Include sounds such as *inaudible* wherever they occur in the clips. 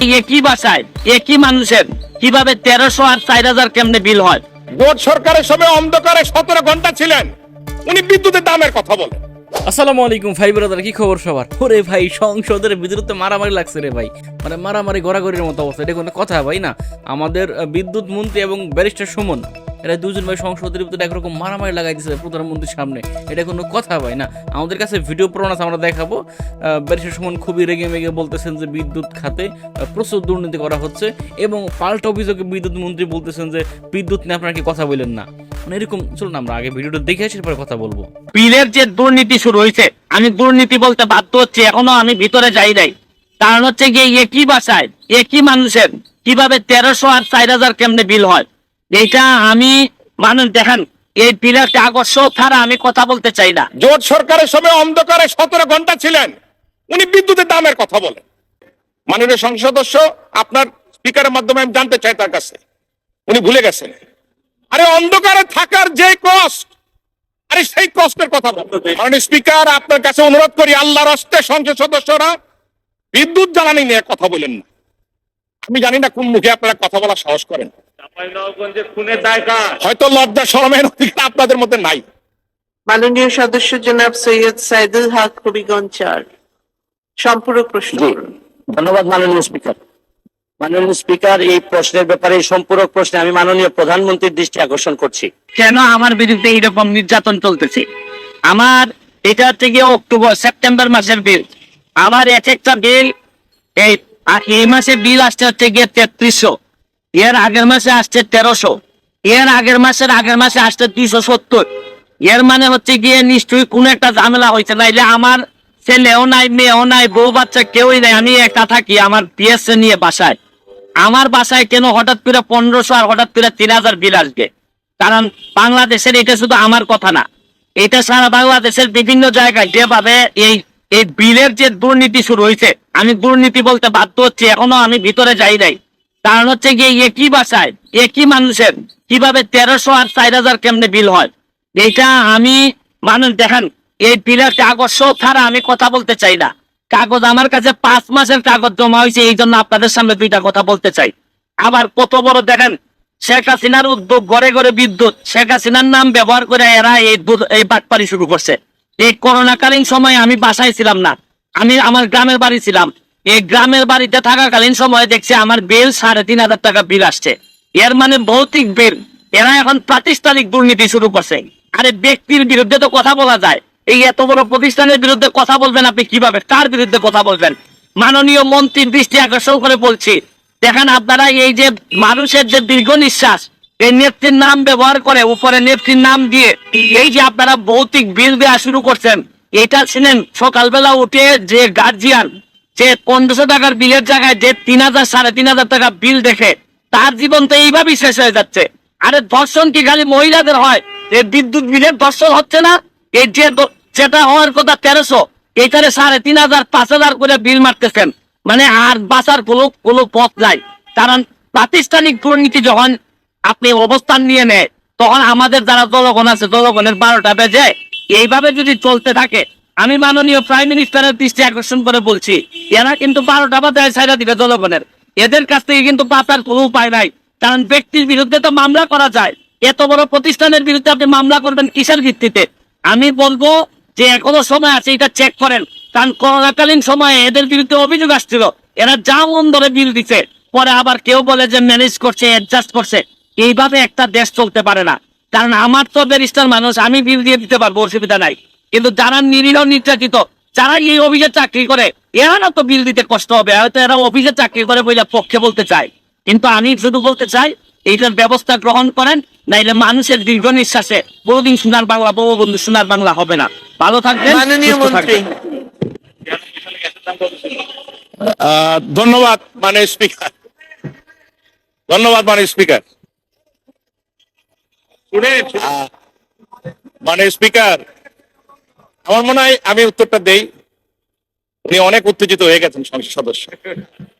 একই বাসায়? একই মানুষের? কীভাবে তেরোশো আর চার হাজার কেমনে বিল হয়? বোর্ড সরকারের সময় অন্ধকারে সতেরো ঘণ্টা ছিলেন। উনি বিদ্যুতের দামের কথা বলেন। আসসালামু আলাইকুম ভাই ব্রাদার কি খবর সবার? ওরে ভাই সংসদের বিদ্যুতে মারামারি লাগছে রে ভাই। মানে মারামারি গড়াগড়ির মতো অবস্থা। এটা কোনো কথা ভাই না। আমাদের বিদ্যুৎ মন্ত্রী এবং ব্যারিস্টার সুমন এরা দুজন ভাই সংসদের ভিতরে একরকম মারামারি লাগাই দিচ্ছে প্রধানমন্ত্রীর সামনে। এটা কোনো কথা ভাই, না? আমাদের কাছে ভিডিও প্রমাণ আছে, আমরা দেখাবো। ব্যারিস্টার সুমন খুবই রেগে মেগে বলতেছেন যে বিদ্যুৎ খাতে প্রচুর দুর্নীতি করা হচ্ছে এবং পাল্টা অভিযোগে বিদ্যুৎ মন্ত্রী বলতেছেন যে বিদ্যুৎ নিয়ে আপনারা কি কথা বলেন না। মানে এরকম, চলুন আমরা আগে ভিডিওটা দেখে আসি পরে কথা বলব। বিলের যে দুর্নীতি শুরু হয়েছে, আমি দুর্নীতি বলতে বাধ্য হচ্ছে, এখনও আমি ভিতরে যাই নাই। কারণ হচ্ছে গিয়ে একই বাসায় একই মানুষের, কীভাবে তেরোশো আর চার হাজার কেমনে বিল হয়? এইটা আমি, মানুষ দেখেন, এই কাগজ সব ছাড়া আমি কথা বলতে চাই না। জোট সরকারের সময় অন্ধকারে সতেরো ঘণ্টা ছিলেন, উনি বিদ্যুতের দামের কথা বলেন। মাননীয় সংসদ সদস্য, আপনার স্পিকারের মাধ্যমে আমি জানতে চাই তার কাছে। উনি ভুলে গেছেন। আরে অন্ধকারে থাকার যে কষ্ট আরে সেই কষ্টের কথা বলতে স্পিকার, আপনার কাছে অনুরোধ করি আল্লাহ রাস্তে সংসদ সদস্যরা বিদ্যুৎ জ্বালানি নিয়ে কথা বলেন না। আমি জানি না কোন মুখে আপনারা কথা বলার সাহস করেন। হয়তো লজ্জা শরমের অধিকার আপনাদের মধ্যে নাই। মাননীয় সদস্য জনাব সৈয়দ সাইদুল হক হবিগঞ্জ চার। সম্পূরক প্রশ্ন ধন্যবাদ মাননীয় স্পিকার। মাননীয় স্পিকার এই প্রশ্নের ব্যাপারে সম্পূরক প্রশ্নে আমি মাননীয় প্রধানমন্ত্রীর দৃষ্টি আকর্ষণ করছি। কেন আমার বিরুদ্ধে এইরকম নির্যাতন চলতেছে? আমার এটা হচ্ছে গিয়ে অক্টোবর সেপ্টেম্বর মাসের বিল আমার এক একটা বিল এই আর এই মাসে বিল আসছে হচ্ছে গিয়ে তেত্রিশশো। এর আগের মাসে আসছে তেরোশো। এর আগের মাসের আগের মাসে আসছে দুইশো সত্তর। এর মানে হচ্ছে গিয়ে নিশ্চয়ই কোনো একটা ঝামেলা হয়েছে। নাইলে আমার ছেলেও নাই, মেয়েও নাই, বউ বাচ্চা কেউই নাই। আমি একটা থাকি আমার পিএসএ নিয়ে বাসায়। আমার বাসায় কেন হঠাৎ করে পনেরোশো আর হঠাৎ করে তিন হাজার বিল আসবে? কারণ বাংলাদেশের এটা শুধু আমার কথা না। এটা সারা বাংলাদেশের বিভিন্ন জায়গায় যেভাবে এই এই বিলের যে দুর্নীতি শুরু হয়েছে আমি দুর্নীতি বলতে বাধ্য হচ্ছি, এখনও আমি ভিতরে যাই নাই। কারণ হচ্ছে গিয়ে একই বাসায় একই মানুষের, কীভাবে তেরোশো আর চার হাজার কেমনে বিল হয়? এইটা আমি, মানুষ দেখেন, এই বিলের কাগজ সব ছাড়া আমি কথা বলতে চাই না। কাগজ আমার কাছে পাঁচ মাসের কাগজ জমা হয়েছে, এই জন্য আপনাদের সামনে দুইটা কথা বলতে চাই। আবার কত বড় দেখেন, শেখ হাসিনার উদ্যোগ, ঘরে ঘরে বিদ্যুৎ, শেখ হাসিনার নাম ব্যবহার করে এরা এই এই শুরু করছে। এই করোনাকালীন সময়ে আমি বাসায় ছিলাম না। আমি আমার গ্রামের বাড়ি ছিলাম। এই গ্রামের বাড়িতে থাকাকালীন সময়ে দেখছি আমার বিল সাড়ে তিন হাজার টাকা বিল আসছে। এর মানে ভৌতিক বিল। এরা এখন প্রাতিষ্ঠানিক দুর্নীতি শুরু করছে। আরে ব্যক্তির বিরুদ্ধে তো কথা বলা যায়। এই এত বড় প্রতিষ্ঠানের বিরুদ্ধে কথা বলবেন আপনি কীভাবে? কার বিরুদ্ধে কথা বলবেন? মাননীয় মন্ত্রীর দৃষ্টি আকর্ষণ করে বলছি। দেখেন আপনারা এই যে মানুষের যে দীর্ঘ নিঃশ্বাস এই নেত্রীর নাম ব্যবহার করে, উপরে নেত্রীর নাম দিয়ে, এই যে আপনারা ভৌতিক বিল দেওয়া শুরু করছেন, এটা শুনেন, সকালবেলা উঠে যে গার্জিয়ান যে পনেরোশো টাকার বিলের জায়গায় যে তিন হাজার, সাড়ে তিন হাজার টাকা বিল দেখে, তার জীবন তো এইভাবেই শেষ হয়ে যাচ্ছে। আরে ধর্ষণ কি খালি মহিলাদের হয়? এই বিদ্যুৎ বিলের ধর্ষণ হচ্ছে না? এই যে যেটা হওয়ার কথা তেরোশো এইখানে সাড়ে তিন হাজার, পাঁচ হাজার করে বিল মারতেছেন। মানে আর বাঁচার কোনো কোনো পথ নাই। কারণ প্রাতিষ্ঠানিক দুর্নীতি যখন আপনি অবস্থান নিয়ে নেয় তখন আমাদের যারা জনগণ আছে, জনগণের বারোটা বেজে, এইভাবে যদি চলতে থাকে, আমি মাননীয় প্রাইম মিনিস্টারের দৃষ্টি আকর্ষণ করে বলছি, এরা কিন্তু বারোটা বাজে ছাইরা দিবে জনগণের। এদের কাছ থেকে কিন্তু বাঁচার কোনো উপায় নাই, কারণ ব্যক্তির বিরুদ্ধে তো মামলা করা যায়। এত বড় প্রতিষ্ঠানের বিরুদ্ধে আপনি মামলা করবেন কিসের ভিত্তিতে? আমি বলব যে এখনও সময় আছে, এটা চেক করেন, কারণ করোনাকালীন সময়ে এদের বিরুদ্ধে অভিযোগ আসছিল, এরা যা মন ধরে বিল দিচ্ছে পরে আবার কেউ বলে যে ম্যানেজ করছে অ্যাডজাস্ট করছে। এইভাবে একটা দেশ চলতে পারে না। কারণ আমার তো ব্যারিস্টার মানুষ আমি বিল দিয়ে দিতে পারব অসুবিধা নাই। কিন্তু যারা নিরীহ নির্যাতিত যারা এই অফিসে চাকরি করে এরা না তো বিল দিতে কষ্ট হবে। হয়তো এরা অফিসে চাকরি করে বলে পক্ষে বলতে চায়। কিন্তু আমি শুধু বলতে চাই এইটার ব্যবস্থা গ্রহণ করেন নাইলে মানুষের দীর্ঘ নিঃশ্বাসে বহুদিন সোনার বাংলা বঙ্গবন্ধু সোনার বাংলা হবে না। ভালো থাকবেন ধন্যবাদ মানে স্পিকার। ধন্যবাদ মানে স্পিকার। আহ, মানে স্পিকার আমার মনে হয় আমি উত্তরটা দেই। উনি অনেক উত্তেজিত হয়ে গেছেন সংসদ সদস্য।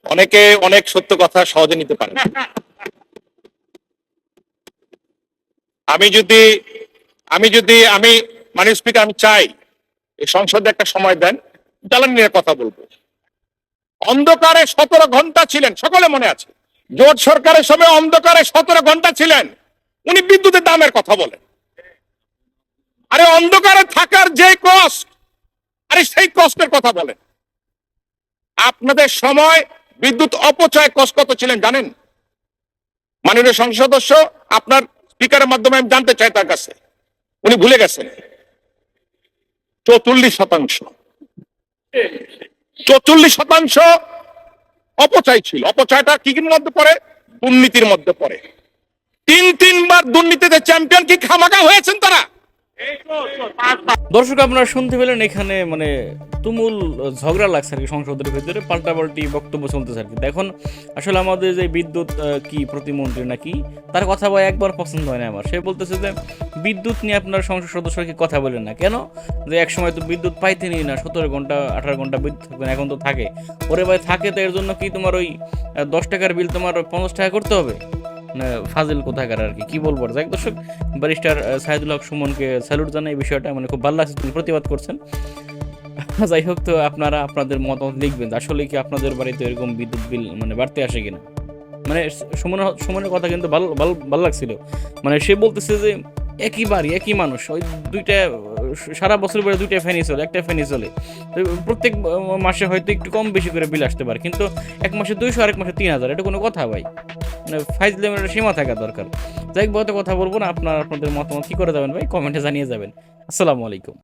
অনেকে অনেক সত্য কথা সহজে নিতে পারে আমি যদি আমি যদি আমি মানে স্পিকার আমি চাই এই সংসদে একটা সময় দেন জ্বালানি নিয়ে কথা বলব। অন্ধকারে সতেরো ঘণ্টা ছিলেন সকলে মনে আছে। জোট সরকারের সময় অন্ধকারে সতেরো ঘণ্টা ছিলেন। উনি বিদ্যুতের দামের কথা বলেন। আরে অন্ধকারে থাকার যে কষ্ট আরে সেই কষ্টের কথা বলেন। আপনাদের সময় বিদ্যুৎ অপচয় কষ্ট কত ছিলেন জানেন? মাননীয় সংসদ সদস্য, আপনার স্পিকারের মাধ্যমে আমি জানতে চাই তার কাছে। উনি ভুলে গেছেন। চৌচল্লিশ শতাংশ। চৌচল্লিশ শতাংশ অপচয় ছিল। অপচয়টা কি কির মধ্যে পড়ে? দুর্নীতির মধ্যে পড়ে। তিন তিনবার দুর্নীতিতে চ্যাম্পিয়ন কি খামাকা হয়েছেন তারা? দর্শক আপনারা শুনতে পেলেন এখানে মানে তুমুল ঝগড়া লাগছে আর কি সংসদের ভিতরে। পাল্টাপাল্টি বক্তব্য চলতেছে আর কি। দেখুন আসলে আমাদের যে বিদ্যুৎ কি প্রতিমন্ত্রী নাকি তার কথা বলা একবার পছন্দ হয় না আমার। সে বলতেছে যে বিদ্যুৎ নিয়ে আপনার সংসদ সদস্য কি কথা বলেন না। কেন? যে এক সময় তো বিদ্যুৎ পাইতেনি না সতেরো ঘণ্টা আঠারো ঘণ্টা বিদ্যুৎ থাকবে না, এখন তো থাকে। ওরে ভাই থাকে তো এর জন্য কি তোমার ওই দশ টাকার বিল তোমার পঞ্চাশ টাকা করতে হবে? ফাজিল কোথাকার আর কি? কি বলব যাক দর্শক, ব্যারিস্টার সাইদুল হক সুমনকে স্যালুট জানাই এই বিষয়টা মানে খুব ভালো তিনি প্রতিবাদ করছেন। *laughs* যাই হোক, তো আপনারা আপনাদের মতামত লিখবেন আসলে কি আপনাদের বাড়িতে এরকম বিদ্যুৎ বিল মানে বাড়তে আসে কিনা? মানে সুমনের সুমনের কথা কিন্তু ভালো ভালো ভালো লাগছিল। মানে সে বলতেছে যে একই বাড়ি, একই মানুষ, ওই দুইটা, সারা বছর পরে দুইটা ফ্যানই চলে, একটা ফ্যানই চলে। প্রত্যেক মাসে হয়তো একটু কম বেশি করে বিল আসতে পারে, কিন্তু এক মাসে দুইশো আরেক মাসে তিন হাজার, এটা কোনো কথা ভাই। মানে ফাইজ লেভেলের সীমা থাকা দরকার। যাই হোক কথা বলব না, আপনার আপনাদের মতামত কি করে যাবেন ভাই? কমেন্টে জানিয়ে যাবেন। আসসালামু আলাইকুম।